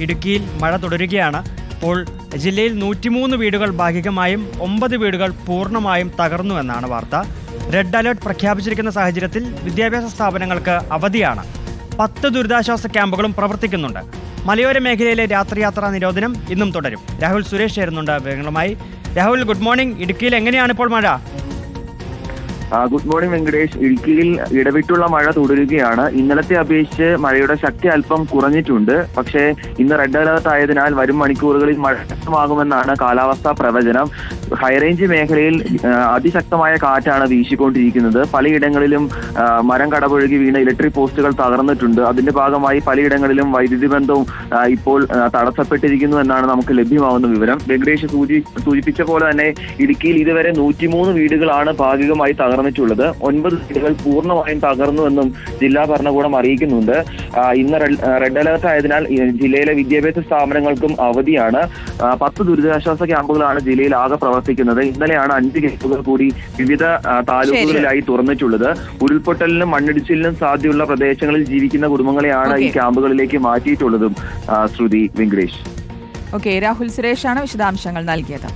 ഇടുക്കിയിൽ മഴ തുടരുകയാണ്. ഇപ്പോൾ ജില്ലയിൽ നൂറ്റിമൂന്ന് വീടുകൾ ഭാഗികമായും ഒമ്പത് വീടുകൾ പൂർണമായും തകർന്നു എന്നാണ് വാർത്ത. റെഡ് അലർട്ട് പ്രഖ്യാപിച്ചിരിക്കുന്ന സാഹചര്യത്തിൽ വിദ്യാഭ്യാസ സ്ഥാപനങ്ങൾക്ക് അവധിയാണ്. പത്ത് ദുരിതാശ്വാസ ക്യാമ്പുകളും പ്രവർത്തിക്കുന്നുണ്ട്. മലയോര മേഖലയിലെ രാത്രിയാത്രാ നിരോധനം ഇന്നും തുടരും. രാഹുൽ സുരേഷ് ചേരുന്നുണ്ട് വിവരങ്ങളുമായി. Rahul good morning. ഇടുക്കിയിൽ എങ്ങനെയാണ് ഇപ്പോൾ മഴ? Good morning Venkatesh. ഇടുക്കിയിൽ ഇടവിട്ടുള്ള മഴ തുടരുകയാണ്. ഇന്നലത്തെ അപേക്ഷിച്ച് മഴയുടെ ശക്തി അല്പം കുറഞ്ഞിട്ടുണ്ട്. പക്ഷേ ഇന്ന് റെഡ് അലർട്ട് ആയതിനാൽ വരും മണിക്കൂറുകളിൽ മഴ ശക്തമാകുമെന്നാണ് കാലാവസ്ഥാ പ്രവചനം. ഹൈറേഞ്ച് മേഖലയിൽ അതിശക്തമായ കാറ്റാണ് വീശിക്കൊണ്ടിരിക്കുന്നത്. പലയിടങ്ങളിലും മരം കടപുഴകി വീണ ഇലക്ട്രിക് പോസ്റ്റുകൾ തകർന്നിട്ടുണ്ട്. അതിന്റെ ഭാഗമായി പലയിടങ്ങളിലും വൈദ്യുതി ബന്ധവും ഇപ്പോൾ തടസ്സപ്പെട്ടിരിക്കുന്നു എന്നാണ് നമുക്ക് ലഭ്യമാവുന്ന വിവരം. വെങ്കടേഷ് സൂചി സൂചിപ്പിച്ച പോലെ തന്നെ ഇടുക്കിയിൽ ഇതുവരെ നൂറ്റിമൂന്ന് വീടുകളാണ് ഭാഗികമായി തകർന്നിട്ടുള്ളത് ഒൻപത് വീടുകൾ പൂർണമായും തകർന്നുവെന്നും ജില്ലാ ഭരണകൂടം അറിയിക്കുന്നുണ്ട്. ഇന്ന് റെഡ് അലേർട്ട് ആയതിനാൽ ജില്ലയിലെ വിദ്യാഭ്യാസ സ്ഥാപനങ്ങൾക്കും അവധിയാണ്. പത്ത് ദുരിതാശ്വാസ ക്യാമ്പുകളാണ് ജില്ലയിൽ ആകെ പ്രവർത്തിക്കുന്നത്. ഇന്നലെയാണ് അഞ്ച് ക്യാമ്പുകൾ കൂടി വിവിധ താലൂക്കുകളിലായി തുറന്നിട്ടുള്ളത്. ഉരുൾപൊട്ടലിനും മണ്ണിടിച്ചിലിനും സാധ്യതയുള്ള പ്രദേശങ്ങളിൽ ജീവിക്കുന്ന കുടുംബങ്ങളെയാണ് ഈ ക്യാമ്പുകളിലേക്ക് മാറ്റിയിട്ടുള്ളതും ശ്രുതി വെങ്കടേഷ്. ഓക്കെ രാഹുൽ സുരേഷാണ് വിശദാംശങ്ങൾ നൽകിയത്.